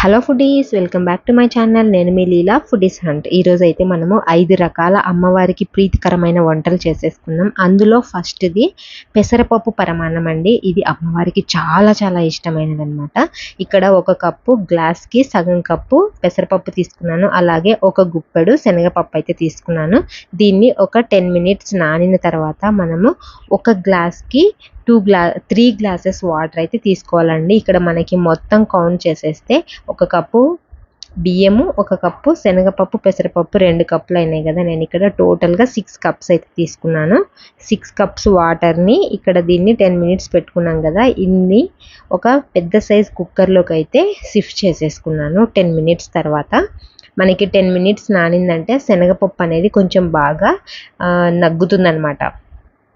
Hello foodies welcome back to my channel నేను మీ లీలా foodies hunt ఈరోజు అయితే మనము ఐదు రకాల అమ్మవారికి ప్రీతికరమైన వంటలు చేసేసుకున్నాం అందులో ఫస్ట్ది పెసరపప్పు పరమాన్నం అండి. ఇది అమ్మవారికి చాలా చాలా ఇష్టమైనది అనమాట ఇక్కడ ఒక కప్పు గ్లాస్కి సగం కప్పు పెసరపప్పు తీసుకున్నాను. అలాగే ఒక గుప్పెడు శనగపప్పు అయితే తీసుకున్నాను. దీన్ని ఒక టెన్ మినిట్స్ నానిన తర్వాత మనము ఒక గ్లాస్కి two glass three glasses water అయితే తీసుకోవాలండి. ఇక్కడ మనకి మొత్తం కౌంట్ చేసేస్తే ఒక కప్పు బియ్యము ఒక కప్పు శనగపప్పు పెసరపప్పు రెండు కప్పులు అయినాయి కదా. నేను ఇక్కడ టోటల్గా సిక్స్ కప్స్ అయితే తీసుకున్నాను. సిక్స్ కప్స్ వాటర్ని ఇక్కడ దీన్ని టెన్ మినిట్స్ పెట్టుకున్నాం కదా. ఇన్ని ఒక పెద్ద సైజ్ కుక్కర్లోకి అయితే షిఫ్ట్ చేసేసుకున్నాను టెన్ మినిట్స్ తర్వాత. మనకి టెన్ మినిట్స్ నానిందంటే శనగపప్పు అనేది కొంచెం బాగా నగ్గుతుందనమాట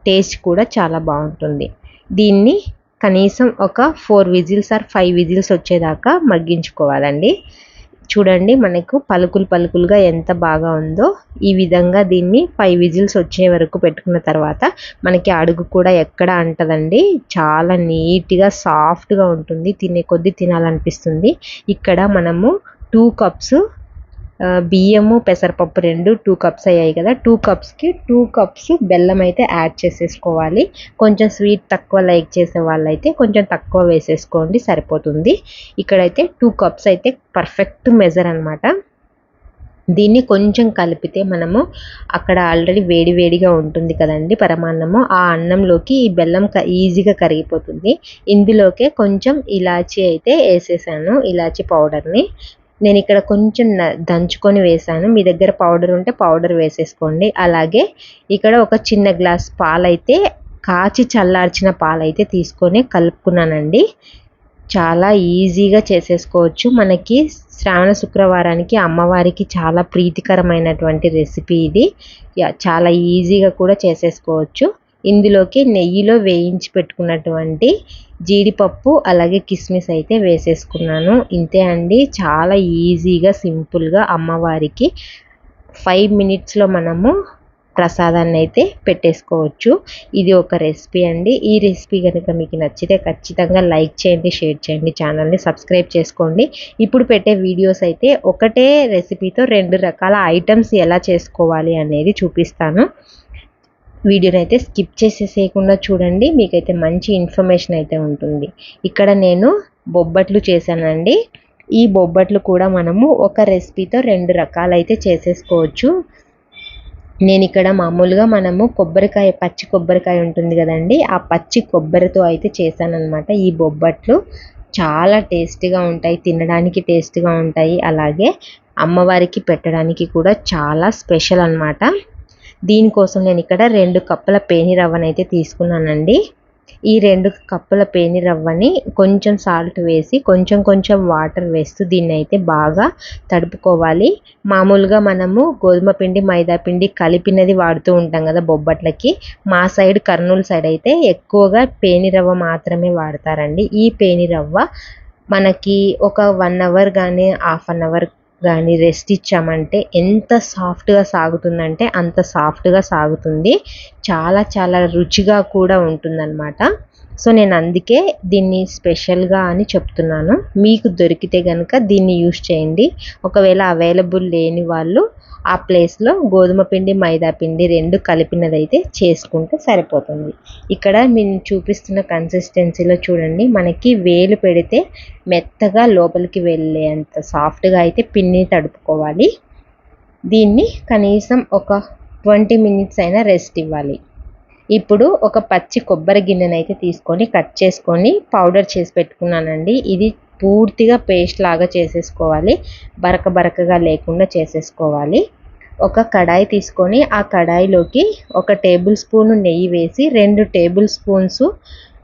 టేస్ట్ కూడా చాలా బాగుంటుంది. దీన్ని కనీసం ఒక four whistles or five whistles వచ్చేదాకా మగ్గించుకోవాలండి. చూడండి మనకు పలుకులు పలుకులుగా ఎంత బాగా ఉందో ఈ విధంగా దీన్ని ఫైవ్ విజిల్స్ వచ్చే వరకు పెట్టుకున్న తర్వాత మనకి అడుగు కూడా ఎక్కడ అంటదండి చాలా నీట్గా సాఫ్ట్గా ఉంటుంది తినే కొద్దీ తినాలనిపిస్తుంది. ఇక్కడ మనము టూ కప్స్ బియ్యము పెసరపప్పు రెండు టూ కప్స్ అయ్యాయి కదా. టూ కప్స్కి టూ కప్స్ బెల్లం అయితే యాడ్ చేసేసుకోవాలి. కొంచెం స్వీట్ తక్కువ లైక్ చేసే వాళ్ళైతే కొంచెం తక్కువ వేసేసుకోండి సరిపోతుంది. ఇక్కడైతే టూ కప్స్ అయితే పర్ఫెక్ట్ మెజర్ అనమాట దీన్ని కొంచెం కలిపితే మనము అక్కడ ఆల్రెడీ వేడి వేడిగా ఉంటుంది కదండి పరమాన్నము. ఆ అన్నంలోకి ఈ బెల్లం ఈజీగా కరిగిపోతుంది. ఇందులోకే కొంచెం ఇలాచీ అయితే వేసేసాను ఇలాచీ పౌడర్ని. నేను ఇక్కడ కొంచెం దంచుకొని వేసాను. మీ దగ్గర పౌడర్ ఉంటే పౌడర్ వేసేసుకోండి. అలాగే ఇక్కడ ఒక చిన్న గ్లాస్ పాలైతే కాచి చల్లార్చిన పాలైతే తీసుకొని కలుపుకున్నానండి. చాలా ఈజీగా చేసేసుకోవచ్చు. మనకి శ్రావణ శుక్రవారానికి అమ్మవారికి చాలా ప్రీతికరమైనటువంటి రెసిపీ ఇది. చాలా ఈజీగా కూడా చేసేసుకోవచ్చు. ఇందులోకి నెయ్యిలో వేయించి పెట్టుకున్నటువంటి జీడిపప్పు అలాగే కిస్మిస్ అయితే వేసేసుకున్నాను. ఇంతే అండి. చాలా ఈజీగా సింపుల్గా అమ్మవారికి ఫైవ్ మినిట్స్లో మనము ప్రసాదాన్ని అయితే పెట్టేసుకోవచ్చు. ఇది ఒక రెసిపీ అండి. ఈ రెసిపీ కనుక మీకు నచ్చితే ఖచ్చితంగా లైక్ చేయండి షేర్ చేయండి ఛానల్ని సబ్స్క్రైబ్ చేసుకోండి. ఇప్పుడు పెట్టే వీడియోస్ అయితే ఒకటే రెసిపీతో రెండు రకాల ఐటమ్స్ ఎలా చేసుకోవాలి అనేది చూపిస్తాను. వీడియోని అయితే స్కిప్ చేసేసేయకుండా చూడండి. మీకైతే మంచి ఇన్ఫర్మేషన్ అయితే ఉంటుంది. ఇక్కడ నేను బొబ్బట్లు చేశానండి. ఈ బొబ్బట్లు కూడా మనము ఒక రెసిపీతో రెండు రకాలైతే చేసేసుకోవచ్చు. నేను ఇక్కడ మామూలుగా మనము కొబ్బరికాయ పచ్చి కొబ్బరికాయ ఉంటుంది కదండి. ఆ పచ్చి కొబ్బరితో అయితే చేశానమాట ఈ బొబ్బట్లు. చాలా టేస్టీగా ఉంటాయి తినడానికి టేస్ట్గా ఉంటాయి. అలాగే అమ్మవారికి పెట్టడానికి కూడా చాలా స్పెషల్ అనమాట దీనికోసం నేను ఇక్కడ రెండు కప్పుల పేని రవ్వనైతే తీసుకున్నానండి. ఈ రెండు కప్పుల పేని రవ్వని కొంచెం సాల్ట్ వేసి కొంచెం కొంచెం వాటర్ వేస్తూ దీన్ని అయితే బాగా తడుపుకోవాలి. మామూలుగా మనము గోధుమ పిండి మైదా పిండి కలిపినది వాడుతూ ఉంటాం కదా బొబ్బట్లకి. మా సైడ్ కర్నూలు సైడ్ అయితే ఎక్కువగా పేని రవ్వ మాత్రమే వాడతారండి. ఈ పేని రవ్వ మనకి ఒక వన్ అవర్ కానీ హాఫ్ అన్ అవర్ కానీ రెస్ట్ ఇచ్చామంటే ఎంత సాఫ్ట్గా సాగుతుందంటే అంత సాఫ్ట్గా సాగుతుంది. చాలా చాలా రుచిగా కూడా ఉంటుందన్నమాట. సో నేను అందుకే దీన్ని స్పెషల్గా అని చెప్తున్నాను. మీకు దొరికితే కనుక దీన్ని యూస్ చేయండి. ఒకవేళ అవైలబుల్ లేని వాళ్ళు ఆ ప్లేస్లో గోధుమ పిండి మైదా పిండి రెండు కలిపినదైతే చేసుకుంటే సరిపోతుంది. ఇక్కడ నేను చూపిస్తున్న కన్సిస్టెన్సీలో చూడండి. మనకి వేలు పెడితే మెత్తగా లోపలికి వెళ్ళే అంత సాఫ్ట్గా అయితే పిన్ని తడుపుకోవాలి. దీన్ని కనీసం ఒక ట్వంటీ మినిట్స్ అయినా రెస్ట్ ఇవ్వాలి. ఇప్పుడు ఒక పచ్చి కొబ్బరి గిన్నెనైతే తీసుకొని కట్ చేసుకొని పౌడర్ చేసి పెట్టుకున్నానండి. ఇది పూర్తిగా పేస్ట్ లాగా చేసేసుకోవాలి. బరక బరకగా లేకుండా చేసేసుకోవాలి. ఒక కడాయి తీసుకొని ఆ కడాయిలోకి ఒక టేబుల్ స్పూన్ నెయ్యి వేసి రెండు టేబుల్ స్పూన్స్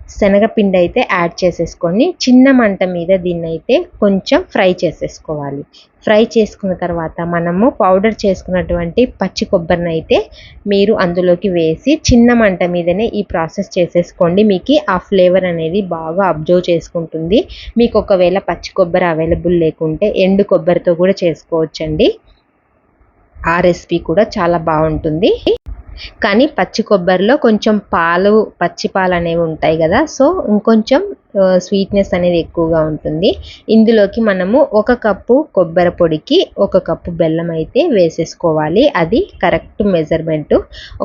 శనగపిండి అయితే యాడ్ చేసేసుకొని చిన్న మంట మీద దీన్ని అయితే కొంచెం ఫ్రై చేసేసుకోవాలి. ఫ్రై చేసుకున్న తర్వాత మనము పౌడర్ చేసుకున్నటువంటి పచ్చి కొబ్బరిని అయితే మీరు అందులోకి వేసి చిన్న మంట మీదనే ఈ ప్రాసెస్ చేసేసుకోండి. మీకు ఆ ఫ్లేవర్ అనేది బాగా అబ్జర్వ్ చేసుకుంటుంది. మీకు ఒకవేళ పచ్చి కొబ్బరి అవైలబుల్ లేకుంటే ఎండు కొబ్బరితో కూడా చేసుకోవచ్చండి. ఆ రెసిపీ కూడా చాలా బాగుంటుంది. కానీ పచ్చి కొబ్బరిలో కొంచెం పాలు పచ్చి పాలు అనేవి ఉంటాయి కదా. సో ఇంకొంచెం స్వీట్నెస్ అనేది ఎక్కువగా ఉంటుంది. ఇందులోకి మనము ఒక కప్పు కొబ్బరి పొడికి ఒక కప్పు బెల్లం అయితే వేసేసుకోవాలి. అది కరెక్ట్ మెజర్మెంట్.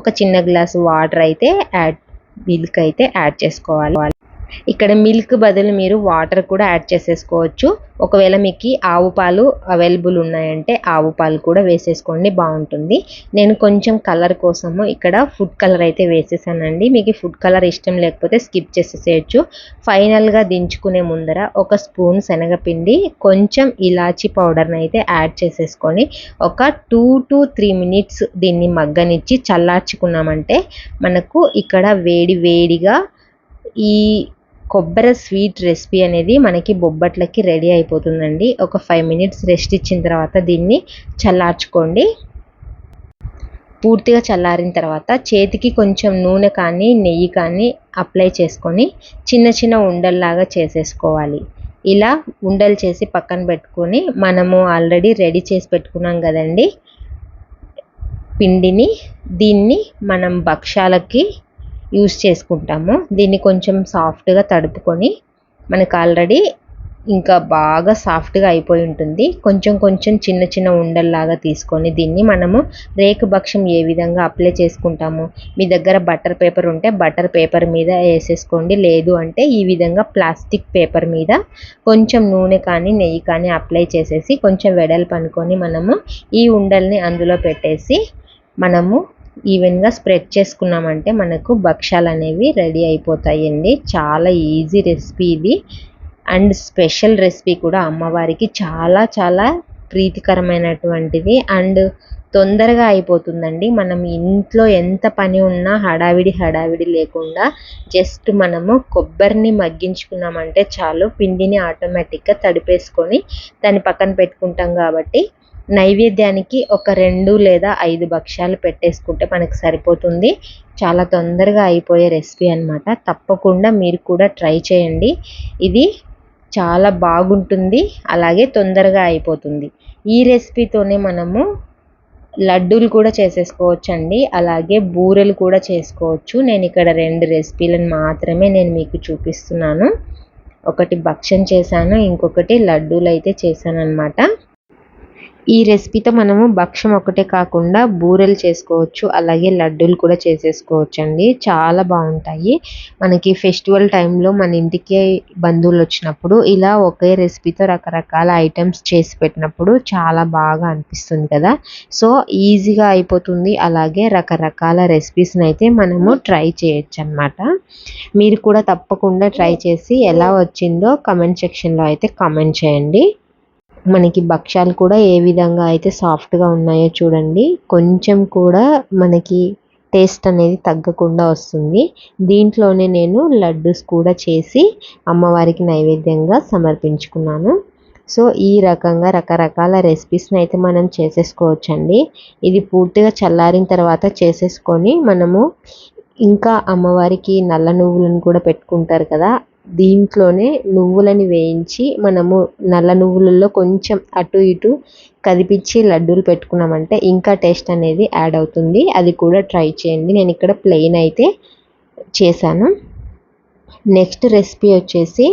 ఒక చిన్న గ్లాస్ వాటర్ అయితే యాడ్ మిల్క్ అయితే యాడ్ చేసుకోవాలి. ఇక్కడ మిల్క్ బదులు మీరు వాటర్ కూడా యాడ్ చేసేసుకోవచ్చు. ఒకవేళ మీకు ఆవు పాలు అవైలబుల్ ఉన్నాయంటే ఆవు పాలు కూడా వేసేసుకోండి బాగుంటుంది. నేను కొంచెం కలర్ కోసము ఇక్కడ ఫుడ్ కలర్ అయితే వేసేసానండి. మీకు ఫుడ్ కలర్ ఇష్టం లేకపోతే స్కిప్ చేసేసేయచ్చు. ఫైనల్గా దించుకునే ముందర ఒక స్పూన్ శనగపిండి కొంచెం ఇలాచి పౌడర్ని అయితే యాడ్ చేసేసుకొని ఒక టూ టు త్రీ మినిట్స్ దీన్ని మగ్గనిచ్చి చల్లార్చుకున్నామంటే మనకు ఇక్కడ వేడి వేడిగా ఈ కొబ్బరి స్వీట్ రెసిపీ అనేది మనకి బొబ్బట్లకి రెడీ అయిపోతుందండి. ఒక ఫైవ్ మినిట్స్ రెస్ట్ ఇచ్చిన తర్వాత దీన్ని చల్లార్చుకోండి. పూర్తిగా చల్లారిన తర్వాత చేతికి కొంచెం నూనె కానీ నెయ్యి కానీ అప్లై చేసుకొని చిన్న చిన్న ఉండల్లాగా చేసేసుకోవాలి. ఇలా ఉండలు చేసి పక్కన పెట్టుకొని మనము ఆల్రెడీ రెడీ చేసి పెట్టుకున్నాం కదండి. పిండిని దీన్ని మనం భక్షాలకి యూస్ చేసుకుంటాము. దీన్ని కొంచెం సాఫ్ట్గా తడుపుకొని మనకు ఆల్రెడీ ఇంకా బాగా సాఫ్ట్గా అయిపోయి ఉంటుంది. కొంచెం కొంచెం చిన్న చిన్న ఉండల్లాగా తీసుకొని దీన్ని మనము రేకు భక్ష్యం ఏ విధంగా అప్లై చేసుకుంటాము? మీ దగ్గర బటర్ పేపర్ ఉంటే బటర్ పేపర్ మీద వేసేసుకోండి. లేదు అంటే ఈ విధంగా ప్లాస్టిక్ పేపర్ మీద కొంచెం నూనె కానీ నెయ్యి కానీ అప్లై చేసేసి కొంచెం వెడల్పు అనుకొని మనము ఈ ఉండల్ని అందులో పెట్టేసి మనము ఈవెన్గా స్ప్రెడ్ చేసుకున్నామంటే మనకు భక్ష్యాలు అనేవి రెడీ అయిపోతాయండి. చాలా ఈజీ రెసిపీ ఇది. అండ్ స్పెషల్ రెసిపీ కూడా అమ్మవారికి చాలా చాలా ప్రీతికరమైనటువంటిది. అండ్ తొందరగా అయిపోతుందండి. మనం ఇంట్లో ఎంత పని ఉన్నా హడావిడి హడావిడి లేకుండా జస్ట్ మనము కొబ్బరిని మగ్గించుకున్నామంటే చాలు పిండిని ఆటోమేటిక్గా తడిపేసుకొని దాన్ని పక్కన పెట్టుకుంటాం కాబట్టి నైవేద్యానికి ఒక రెండు లేదా ఐదు భక్ష్యాలు పెట్టేసుకుంటే మనకు సరిపోతుంది. చాలా తొందరగా అయిపోయే రెసిపీ అనమాట తప్పకుండా మీరు కూడా ట్రై చేయండి. ఇది చాలా బాగుంటుంది. అలాగే తొందరగా అయిపోతుంది. ఈ రెసిపీతోనే మనము లడ్డూలు కూడా చేసేసుకోవచ్చు అండి అలాగే బూరెలు కూడా చేసుకోవచ్చు. నేను ఇక్కడ రెండు రెసిపీలను మాత్రమే నేను మీకు చూపిస్తున్నాను. ఒకటి భక్ష్యం చేశాను ఇంకొకటి లడ్డూలు అయితే చేశాను అనమాట ఈ రెసిపీతో మనము భక్ష్యం ఒకటే కాకుండా బూరెలు చేసుకోవచ్చు అలాగే లడ్డూలు కూడా చేసేసుకోవచ్చు అండి చాలా బాగుంటాయి. మనకి ఫెస్టివల్ టైంలో మన ఇంటికి బంధువులు వచ్చినప్పుడు ఇలా ఒకే రెసిపీతో రకరకాల ఐటమ్స్ చేసి పెట్టినప్పుడు చాలా బాగా అనిపిస్తుంది కదా. సో ఈజీగా అయిపోతుంది. అలాగే రకరకాల రెసిపీస్ని అయితే మనము ట్రై చేయొచ్చు అనమాట మీరు కూడా తప్పకుండా ట్రై చేసి ఎలా వచ్చిందో కమెంట్ సెక్షన్లో అయితే కమెంట్ చేయండి. మనకి భక్ష్యాలు కూడా ఏ విధంగా అయితే సాఫ్ట్గా ఉన్నాయో చూడండి. కొంచెం కూడా మనకి టేస్ట్ అనేది తగ్గకుండా వస్తుంది. దీంట్లోనే నేను లడ్డూస్ కూడా చేసి అమ్మవారికి నైవేద్యంగా సమర్పించుకున్నాను. సో ఈ రకంగా రకరకాల రెసిపీస్ని అయితే మనం చేసేసుకోవచ్చండి. ఇది పూర్తిగా చల్లారిన తర్వాత చేసేసుకొని మనము ఇంకా అమ్మవారికి నల్ల నువ్వులను కూడా పెట్టుకుంటారు కదా దీంట్లోనే నువ్వులని వేయించి మనము నల్ల నువ్వులలో కొంచెం అటు ఇటు కదిపించి లడ్డూలు పెట్టుకున్నామంటే ఇంకా టేస్ట్ అనేది యాడ్ అవుతుంది. అది కూడా ట్రై చేయండి. నేను ఇక్కడ ప్లెయిన్ అయితే చేశాను. నెక్స్ట్ రెసిపీ వచ్చేసి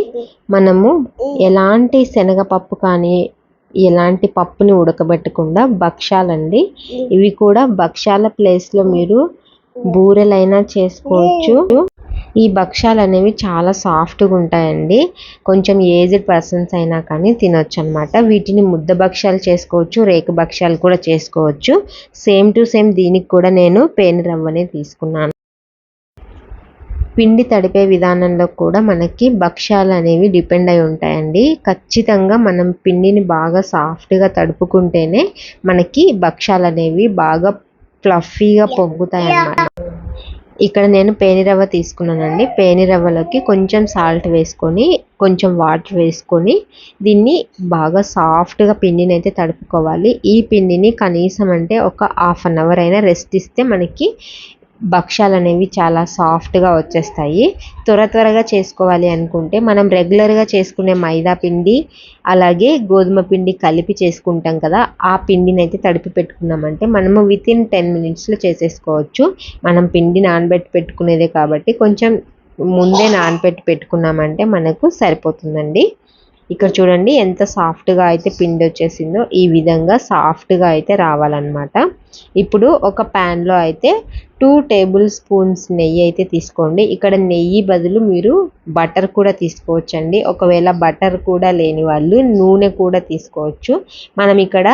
మనము ఎలాంటి శనగపప్పు కానీ ఎలాంటి పప్పుని ఉడకబెట్టకుండా భక్షాలండి ఇవి కూడా భక్షాల ప్లేస్లో మీరు బూరెలైనా చేసుకోవచ్చు. ఈ భక్ష్యాలు అనేవి చాలా సాఫ్ట్గా ఉంటాయండి. కొంచెం ఏజ్డ్ పర్సన్స్ అయినా కానీ తినొచ్చు అనమాట వీటిని ముద్ద భక్ష్యాలు చేసుకోవచ్చు రేకు భక్ష్యాలు కూడా చేసుకోవచ్చు. సేమ్ టు సేమ్ దీనికి కూడా నేను పేను రవ్వనే తీసుకున్నాను. పిండి తడిపే విధానంలో కూడా మనకి భక్ష్యాలు అనేవి డిపెండ్ అయి ఉంటాయండి. ఖచ్చితంగా మనం పిండిని బాగా సాఫ్ట్గా తడుపుకుంటేనే మనకి భక్ష్యాలు అనేవి బాగా ఫ్లఫీగా పొంగుతాయి అన్నమాట ఇక్కడ నేను పేనిరవ్వ తీసుకున్నానండి. పేనిరవ్వలోకి కొంచెం సాల్ట్ వేసుకొని కొంచెం వాటర్ వేసుకొని దీన్ని బాగా సాఫ్ట్గా పిండిని అయితే తడుపుకోవాలి. ఈ పిండిని కనీసం అంటే ఒక హాఫ్ అన్ అవర్ అయినా రెస్ట్ ఇస్తే మనకి భక్ష్యాలు అనేవి చాలా సాఫ్ట్గా వచ్చేస్తాయి. త్వర త్వరగా చేసుకోవాలి అనుకుంటే మనం రెగ్యులర్గా చేసుకునే మైదా పిండి అలాగే గోధుమ పిండి కలిపి చేసుకుంటాం కదా ఆ పిండిని అయితే తడిపి పెట్టుకున్నామంటే మనము విత్ ఇన్ టెన్ మినిట్స్లో చేసేసుకోవచ్చు. మనం పిండి నానబెట్టి పెట్టుకునేదే కాబట్టి కొంచెం ముందే నానబెట్టి పెట్టుకున్నామంటే మనకు సరిపోతుందండి. ఇక్కడ చూడండి ఎంత సాఫ్ట్గా అయితే పిండి వచ్చేసిందో ఈ విధంగా సాఫ్ట్గా అయితే రావాలన్నమాట. ఇప్పుడు ఒక ప్యాన్లో అయితే టూ టేబుల్ స్పూన్స్ నెయ్యి అయితే తీసుకోండి. ఇక్కడ నెయ్యి బదులు మీరు బటర్ కూడా తీసుకోవచ్చండి. ఒకవేళ బటర్ కూడా లేని వాళ్ళు నూనె కూడా తీసుకోవచ్చు. మనం ఇక్కడ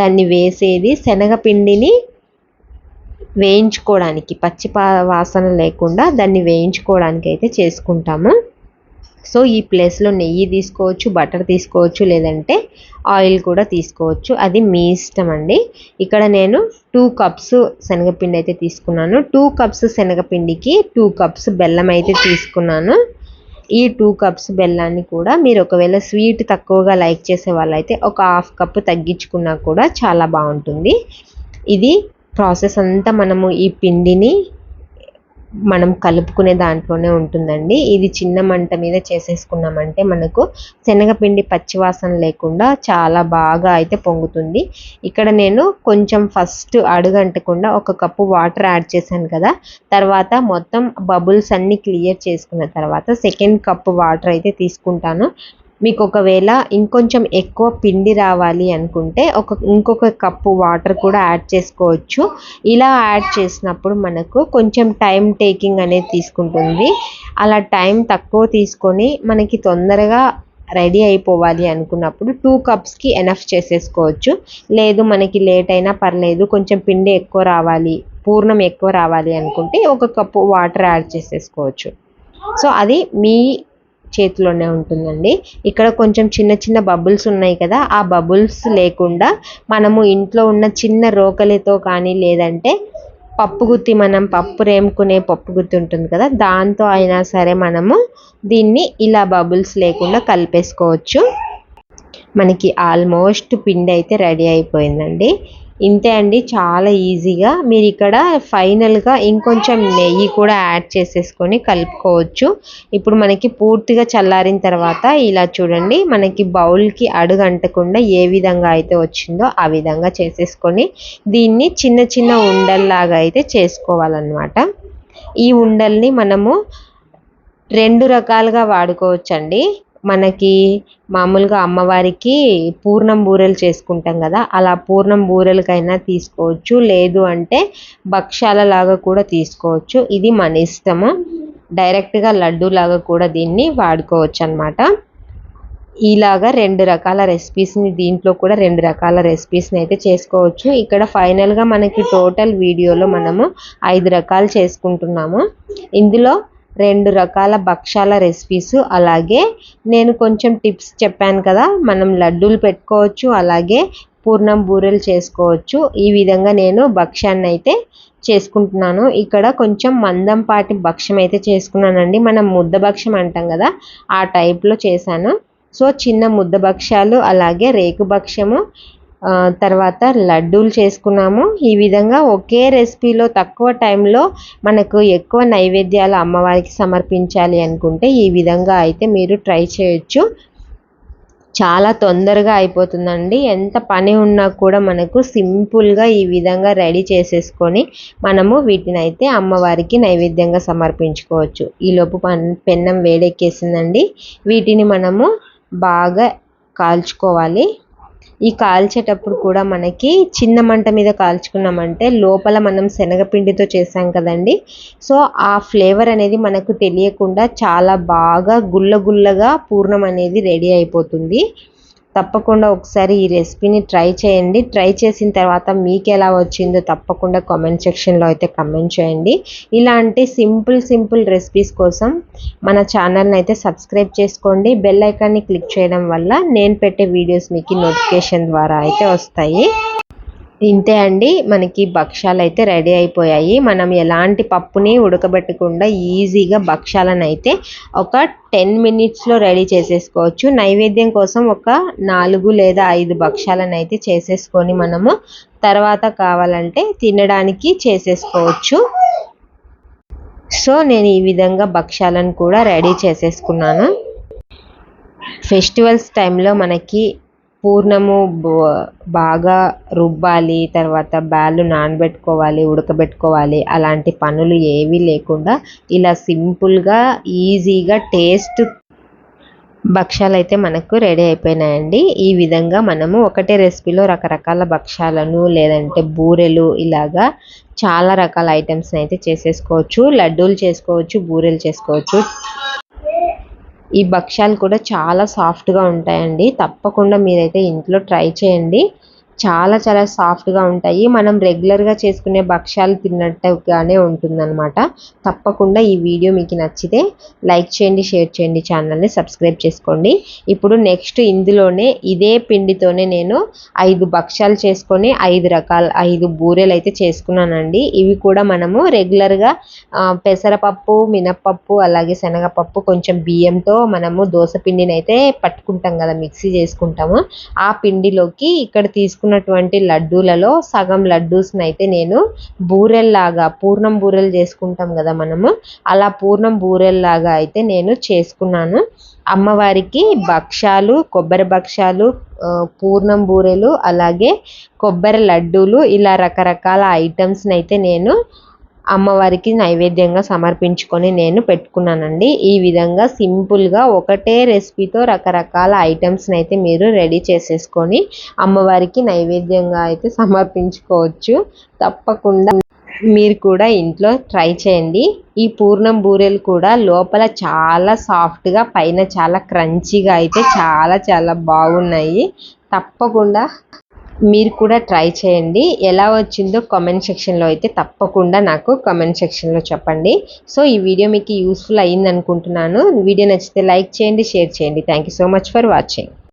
దాన్ని వేసేది శనగపిండిని వేయించుకోవడానికి పచ్చి వాసన లేకుండా దాన్ని వేయించుకోవడానికి అయితే చేసుకుంటాము. సో ఈ ప్లేస్లో నెయ్యి తీసుకోవచ్చు బటర్ తీసుకోవచ్చు లేదంటే ఆయిల్ కూడా తీసుకోవచ్చు. అది మీ ఇష్టం అండి. ఇక్కడ నేను టూ కప్స్ శనగపిండి అయితే తీసుకున్నాను. టూ కప్స్ శనగపిండికి టూ కప్స్ బెల్లం అయితే తీసుకున్నాను. ఈ టూ కప్స్ బెల్లాన్ని కూడా మీరు ఒకవేళ స్వీట్ తక్కువగా లైక్ చేసే వాళ్ళైతే ఒక హాఫ్ కప్ తగ్గించుకున్నా కూడా చాలా బాగుంటుంది. ఇది ప్రాసెస్ అంతా మనము ఈ పిండిని మనం కలుపుకునే దాంట్లోనే ఉంటుందండి. ఇది చిన్న మంట మీద చేసేసుకున్నామంటే మనకు శనగపిండి పచ్చివాసన లేకుండా చాలా బాగా అయితే పొంగుతుంది. ఇక్కడ నేను కొంచెం ఫస్ట్ అడుగంటకుండా ఒక కప్పు వాటర్ యాడ్ చేశాను కదా. తర్వాత మొత్తం బబుల్స్ అన్నీ క్లియర్ చేసుకున్న తర్వాత సెకండ్ కప్పు వాటర్ అయితే తీసుకుంటాను. మీకు ఒకవేళ ఇంకొంచెం ఎక్కువ పిండి రావాలి అనుకుంటే ఒక ఇంకొక కప్పు వాటర్ కూడా యాడ్ చేసుకోవచ్చు. ఇలా యాడ్ చేసినప్పుడు మనకు కొంచెం టైం టేకింగ్ అనేది తీసుకుంటుంది. అలా టైం తక్కువ తీసుకొని మనకి తొందరగా రెడీ అయిపోవాలి అనుకున్నప్పుడు టూ కప్స్కి ఎనఫ్ చేసేసుకోవచ్చు. లేదు మనకి లేట్ అయినా పర్లేదు కొంచెం పిండి ఎక్కువ రావాలి పూర్ణం ఎక్కువ రావాలి అనుకుంటే ఒక కప్పు వాటర్ యాడ్ చేసేసుకోవచ్చు. సో అది మీ చేతిలోనే ఉంటుందండి. ఇక్కడ కొంచెం చిన్న చిన్న బబుల్స్ ఉన్నాయి కదా ఆ బబుల్స్ లేకుండా మనము ఇంట్లో ఉన్న చిన్న రోకలితో కానీ లేదంటే పప్పు గుత్తి మనం పప్పు రేముకునే పప్పు గుత్తి ఉంటుంది కదా దాంతో అయినా సరే మనము దీన్ని ఇలా బబుల్స్ లేకుండా కలిపేసుకోవచ్చు. మనకి ఆల్మోస్ట్ పిండి అయితే రెడీ అయిపోయిందండి. ఇంతే అండి చాలా ఈజీగా. మీరు ఇక్కడ ఫైనల్గా ఇంకొంచెం నెయ్యి కూడా యాడ్ చేసేసుకొని కలుపుకోవచ్చు. ఇప్పుడు మనకి పూర్తిగా చల్లారిన తర్వాత ఇలా చూడండి మనకి బౌల్కి అడుగు అంటకుండా ఏ విధంగా అయితే వచ్చిందో ఆ విధంగా చేసేసుకొని దీన్ని చిన్న చిన్న ఉండల్లాగా అయితే చేసుకోవాలన్నమాట. ఈ ఉండల్ని మనము రెండు రకాలుగా వాడుకోవచ్చండి. మనకి మామూలుగా అమ్మవారికి పూర్ణం బూరెలు చేసుకుంటాం కదా అలా పూర్ణం బూరెలకైనా తీసుకోవచ్చు. లేదు అంటే భక్ష్యాల లాగా కూడా తీసుకోవచ్చు. ఇది మన ఇష్టము. డైరెక్ట్గా లడ్డు లాగా కూడా దీన్ని వాడుకోవచ్చు అనమాట ఇలాగా రెండు రకాల రెసిపీస్ని దీంట్లో కూడా రెండు రకాల రెసిపీస్ని అయితే చేసుకోవచ్చు. ఇక్కడ ఫైనల్గా మనకి టోటల్ వీడియోలో మనము ఐదు రకాలు చేసుకుంటున్నాము. ఇందులో రెండు రకాల భక్షాల రెసిపీస్ అలాగే నేను కొంచెం టిప్స్ చెప్పాను కదా మనం లడ్డూలు పెట్టుకోవచ్చు అలాగే పూర్ణం బూరెలు చేసుకోవచ్చు. ఈ విధంగా నేను భక్ష్యాన్ని అయితే చేసుకుంటున్నాను. ఇక్కడ కొంచెం మందంపాటి భక్ష్యం అయితే చేసుకున్నానండి. మనం ముద్ద భక్ష్యం అంటాం కదా ఆ టైప్లో చేశాను. సో చిన్న ముద్ద భక్ష్యాలు అలాగే రేకు భక్ష్యము తర్వాత లడ్డూలు చేసుకున్నాము. ఈ విధంగా ఒకే రెసిపీలో తక్కువ టైంలో మనకు ఎక్కువ నైవేద్యాలు అమ్మవారికి సమర్పించాలి అనుకుంటే ఈ విధంగా అయితే మీరు ట్రై చేయొచ్చు. చాలా తొందరగా అయిపోతుందండి. ఎంత పని ఉన్నా కూడా మనకు సింపుల్గా ఈ విధంగా రెడీ చేసేసుకొని మనము వీటిని అయితే అమ్మవారికి నైవేద్యంగా సమర్పించుకోవచ్చు. ఈలోపు పెన్నం వేడెక్కేసిందండి. వీటిని మనము బాగా కాల్చుకోవాలి. ఈ కాల్చేటప్పుడు కూడా మనకి చిన్న మంట మీద కాల్చుకున్నామంటే లోపల మనం శనగపిండితో చేసాం కదండి. సో ఆ ఫ్లేవర్ అనేది మనకు తెలియకుండా చాలా బాగా గుల్ల గుల్లగా పూర్ణం అనేది రెడీ అయిపోతుంది. తప్పకుండా ఒకసారి ఈ రెసిపీని ట్రై చేయండి. ట్రై చేసిన తర్వాత మీకు ఎలా వచ్చిందో తప్పకుండా కామెంట్ సెక్షన్లో అయితే కమెంట్ చేయండి. ఇలాంటి సింపుల్ సింపుల్ రెసిపీస్ కోసం మన ఛానల్ని అయితే సబ్స్క్రైబ్ చేసుకోండి. బెల్ ఐకాన్ని క్లిక్ చేయడం వల్ల నేను పెట్టే వీడియోస్ మీకు నోటిఫికేషన్ ద్వారా అయితే వస్తాయి. ఇంతే అండి మనకి భక్ష్యాలు అయితే రెడీ అయిపోయాయి. మనం ఎలాంటి పప్పుని ఉడకబెట్టకుండా ఈజీగా భక్ష్యాలను అయితే ఒక టెన్ మినిట్స్లో రెడీ చేసేసుకోవచ్చు. నైవేద్యం కోసం ఒక నాలుగు లేదా ఐదు భక్ష్యాలను అయితే చేసేసుకొని మనము తర్వాత కావాలంటే తినడానికి చేసేసుకోవచ్చు. సో నేను ఈ విధంగా భక్ష్యాలను కూడా రెడీ చేసేసుకున్నాను. ఫెస్టివల్స్ టైంలో మనకి పూర్ణము బాగా రుబ్బాలి తర్వాత బ్యాళ్ళు నానబెట్టుకోవాలి ఉడకబెట్టుకోవాలి అలాంటి పనులు ఏవీ లేకుండా ఇలా సింపుల్గా ఈజీగా టేస్ట్ భక్ష్యాలు అయితే మనకు రెడీ అయిపోయినాయండి. ఈ విధంగా మనము ఒకటే రెసిపీలో రకరకాల భక్ష్యాలను లేదంటే బూరెలు ఇలాగా చాలా రకాల ఐటమ్స్ని అయితే చేసేసుకోవచ్చు. లడ్డూలు చేసుకోవచ్చు బూరెలు చేసుకోవచ్చు. ఈ భక్ష్యాలు కూడా చాలా సాఫ్ట్గా ఉంటాయండి. తప్పకుండా మీరైతే ఇంట్లో ట్రై చేయండి. చాలా చాలా సాఫ్ట్గా ఉంటాయి. మనం రెగ్యులర్గా చేసుకునే భక్ష్యాలు తిన్నట్టుగానే ఉంటుందన్నమాట. తప్పకుండా ఈ వీడియో మీకు నచ్చితే లైక్ చేయండి షేర్ చేయండి ఛానల్ని సబ్స్క్రైబ్ చేసుకోండి. ఇప్పుడు నెక్స్ట్ ఇందులోనే ఇదే పిండితోనే నేను ఐదు భక్ష్యాలు చేసుకొని ఐదు రకాల ఐదు బూరెలు అయితే చేసుకున్నానండి. ఇవి కూడా మనము రెగ్యులర్గా పెసరపప్పు మినప్పప్పు అలాగే శనగపప్పు కొంచెం బియ్యంతో మనము దోశ పిండిని అయితే పట్టుకుంటాం కదా మిక్సీ చేసుకుంటాము. ఆ పిండిలోకి ఇక్కడ చేసుకున్నటువంటి లడ్డూలలో సగం లడ్డూస్ని అయితే నేను బూరెల్లాగా పూర్ణం బూరెలు చేసుకుంటాం కదా మనము అలా పూర్ణం బూరెల్లాగా అయితే నేను చేసుకున్నాను. అమ్మవారికి భక్ష్యాలు కొబ్బరి భక్ష్యాలు పూర్ణం బూరెలు అలాగే కొబ్బరి లడ్డూలు ఇలా రకరకాల ఐటమ్స్ని అయితే నేను అమ్మవారికి నైవేద్యంగా సమర్పించుకొని నేను పెట్టుకున్నానండి. ఈ విధంగా సింపుల్గా ఒకటే రెసిపీతో రకరకాల ఐటమ్స్ని అయితే మీరు రెడీ చేసేసుకొని అమ్మవారికి నైవేద్యంగా అయితే సమర్పించుకోవచ్చు. తప్పకుండా మీరు కూడా ఇంట్లో ట్రై చేయండి. ఈ పూర్ణం బూరెలు కూడా లోపల చాలా సాఫ్ట్గా పైన చాలా క్రంచీగా అయితే చాలా చాలా బాగున్నాయి. తప్పకుండా మీరు కూడా ట్రై చేయండి. ఎలా వచ్చిందో కామెంట్ సెక్షన్లో అయితే తప్పకుండా నాకు కామెంట్ సెక్షన్లో చెప్పండి. సో ఈ వీడియో మీకు యూస్ఫుల్ అయ్యింది అనుకుంటున్నాను వీడియో నచ్చితే లైక్ చేయండి షేర్ చేయండి. Thank you so much for watching